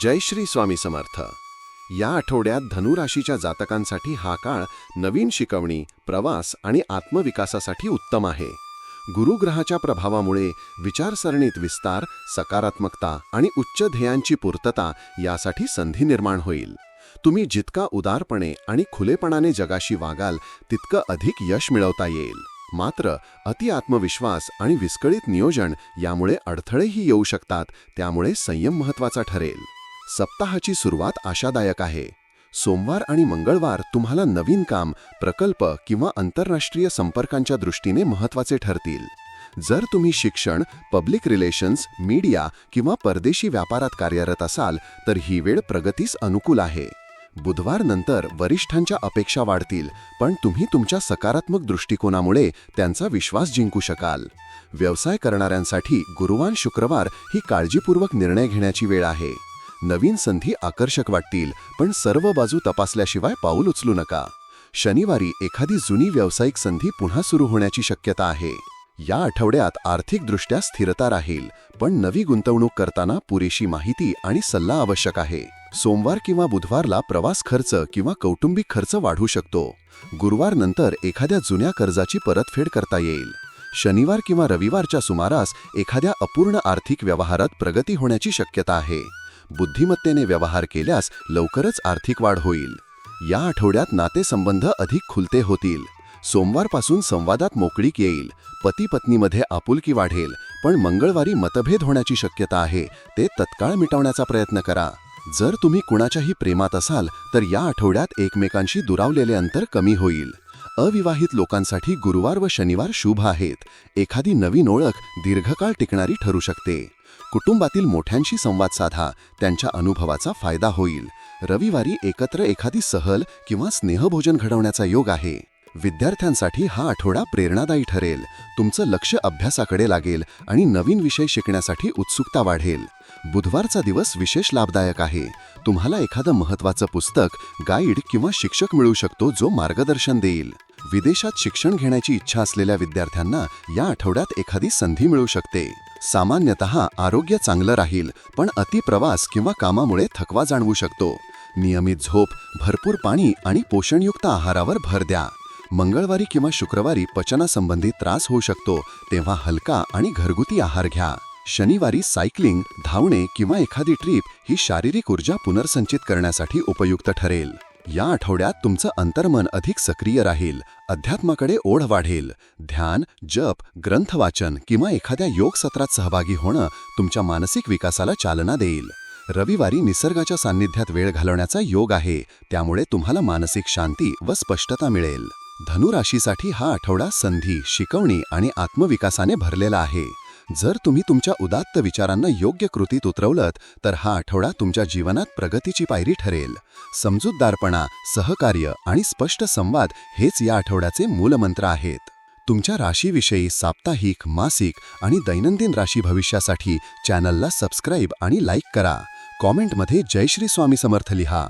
जय श्री स्वामी समर्थ. या आठवड्यात धनुराशीच्या जातकांसाठी हा काळ नवीन शिकवणी प्रवास आणि आत्मविकासासाठी उत्तम आहे. गुरुग्रहाच्या प्रभावामुळे विचारसरणीत विस्तार सकारात्मकता आणि उच्च ध्येयांची पूर्तता यासाठी संधी निर्माण होईल. तुम्ही जितका उदारपणे आणि खुलेपणाने जगाशी वागाल तितकं अधिक यश मिळवता येईल. मात्र अति आत्मविश्वास आणि विस्कळीत नियोजन यामुळे अडथळेही येऊ शकतात त्यामुळे संयम महत्त्वाचा ठरेल. सप्ताहाची सुरुवात आशादायक आहे. सोमवार आणि मंगळवार तुम्हाला नवीन काम प्रकल्प किंवा आंतरराष्ट्रीय संपर्कांच्या दृष्टीने महत्त्वाचे ठरतील. जर तुम्ही शिक्षण पब्लिक रिलेशन्स मीडिया किंवा परदेशी व्यापारात कार्यरत असाल तर ही वेळ प्रगतीस अनुकूल आहे. बुधवार नंतर वरिष्ठांच्या अपेक्षा वाढतील पण तुम्ही तुमच्या सकारात्मक दृष्टिकोनामुळे त्यांचा विश्वास जिंकू शकाल. व्यवसाय करणाऱ्यांसाठी गुरुवार शुक्रवार ही काळजीपूर्वक निर्णय घेण्याची वेळ आहे. नवीन संधी आकर्षक वाटतील पण सर्व बाजू तपासल्याशिवाय पाऊल उचलू नका. शनिवारी एखादी जुनी व्यावसायिक संधी पुन्हा सुरू होण्याची शक्यता आहे. या आठवड्यात आर्थिकदृष्ट्या स्थिरता राहील पण नवी गुंतवणूक करताना पुरेशी माहिती आणि सल्ला आवश्यक आहे. सोमवार किंवा बुधवारला प्रवास खर्च किंवा कौटुंबिक खर्च वाढू शकतो. गुरुवार नंतर एखाद्या जुन्या कर्जाची परतफेड करता येईल. शनिवार किंवा रविवारच्या सुमारास एखाद्या अपूर्ण आर्थिक व्यवहारात प्रगती होण्याची शक्यता आहे. बुद्धिमत्तेने व्यवहार केल्यास लवकरच आर्थिक वाढ होईल. या आठवड्यात नातेसंबंध अधिक खुलते होतील. सोमवारपासून संवादात मोकळीक येईल. पती पत्नीमध्ये आपुलकी वाढेल. पण मंगळवारी मतभेद होण्याची शक्यता आहे. ते तत्काळ मिटवण्याचा प्रयत्न करा. जर तुम्ही कुणाच्याही प्रेमात असाल तर या आठवड्यात एकमेकांशी दुरावलेले अंतर कमी होईल. अविवाहित लोकांसाठी गुरुवार व शनिवार शुभ आहेत. एखादी नवीन ओळख दीर्घकाळ टिकणारी ठरू शकते. कुटुंबातील मोठ्यांशी संवाद साधा त्यांच्या अनुभवाचा फायदा होईल. रविवारी एकत्र एखादी सहल किंवा स्नेहभोजन घडवण्याचा योग आहे. विद्यार्थ्यांसाठी हा आठवडा प्रेरणादायी ठरेल. तुमचं लक्ष अभ्यासाकडे लागेल आणि नवीन विषय शिकण्यासाठी उत्सुकता वाढेल. बुधवारचा दिवस विशेष लाभदायक आहे. तुम्हाला एखादं महत्त्वाचं पुस्तक गाईड किंवा शिक्षक मिळू शकतो जो मार्गदर्शन देईल. विदेशात शिक्षण घेण्याची इच्छा असलेल्या विद्यार्थ्यांना या आठवड्यात एखादी संधी मिळू शकते. सामान्यतः आरोग्य चांगलं राहील पण अतिप्रवास किंवा कामामुळे थकवा जाणवू शकतो. नियमित झोप भरपूर पाणी आणि पोषणयुक्त आहारावर भर द्या. मंगळवारी किंवा शुक्रवारी पचनासंबंधी त्रास होऊ शकतो तेव्हा हलका आणि घरगुती आहार घ्या. शनिवारी सायकलिंग धावणे किंवा एखादी ट्रिप ही शारीरिक ऊर्जा पुनर्संचित करण्यासाठी उपयुक्त ठरेल. या आठवड्यात तुमचं अंतर्मन अधिक सक्रिय राहील अध्यात्माकडे ओढ वाढेल. ध्यान जप ग्रंथ वाचन किंवा एखाद्या योग सत्रात सहभागी होणं तुमच्या मानसिक विकासाला चालना देईल. रविवारी निसर्गाच्या सान्निध्यात वेळ घालवण्याचा योग आहे त्यामुळे तुम्हाला मानसिक शांती व स्पष्टता मिळेल. धनुराशीसाठी हा आठवडा संधी शिकवणी आणि आत्मविकासाने भरलेला आहे. जर तुम्ही तुमच्या उदात्त विचारांना योग्य कृतीत उतरवलत तर हा आठवडा तुमच्या जीवनात प्रगतीची पायरी ठरेल. समजूतदारपणा सहकार्य आणि स्पष्ट संवाद हेच या आठवड्याचे मूलमंत्र आहेत. तुमच्या राशीविषयी साप्ताहिक मासिक आणि दैनंदिन राशी भविष्यासाठी चॅनलला सबस्क्राईब आणि लाईक करा. कॉमेंटमध्ये जय श्री स्वामी समर्थ लिहा.